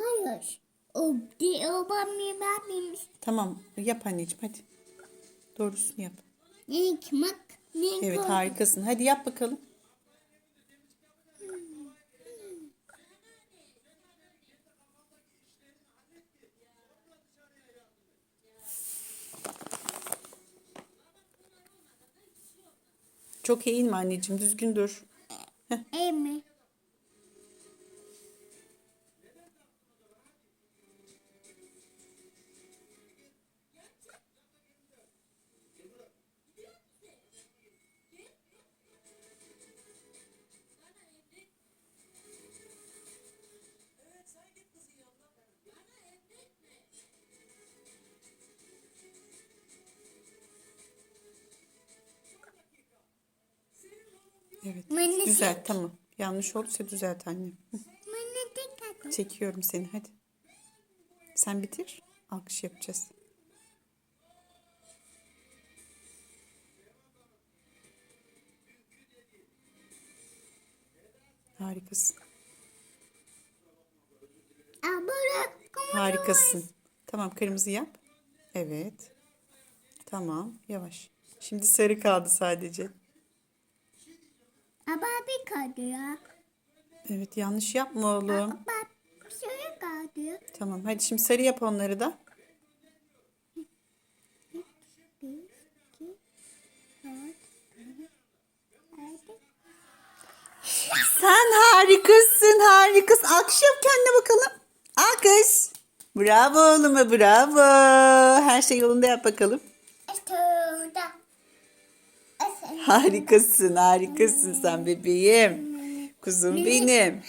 yapıyoruz. O de o bami bami. Tamam yap anneciğim hadi. Doğrusunu yap. Ne mak ne Evet harikasın. Hadi yap bakalım. Çok eğilme anneciğim. Düzgün dur. İyi Evet. Beni Düzelt tamam. Yanlış olduysa düzelt dikkat et. Çekiyorum seni hadi. Sen bitir. Alkış yapacağız. Harikasın. Harikasın. Tamam kırmızı yap. Evet. Tamam yavaş. Şimdi sarı kaldı sadece. Kaldı ya. Evet yanlış yapma oğlum. Abla bir şey kaldı. Tamam hadi şimdi sarı yap onları da. Sen harikasın harikasın. Alkış yap kendine bakalım. Alkış. Bravo oğluma bravo. Her şey yolunda yap bakalım. Esen. Harikasın harikasın sen bebeğim. Kuzum benim.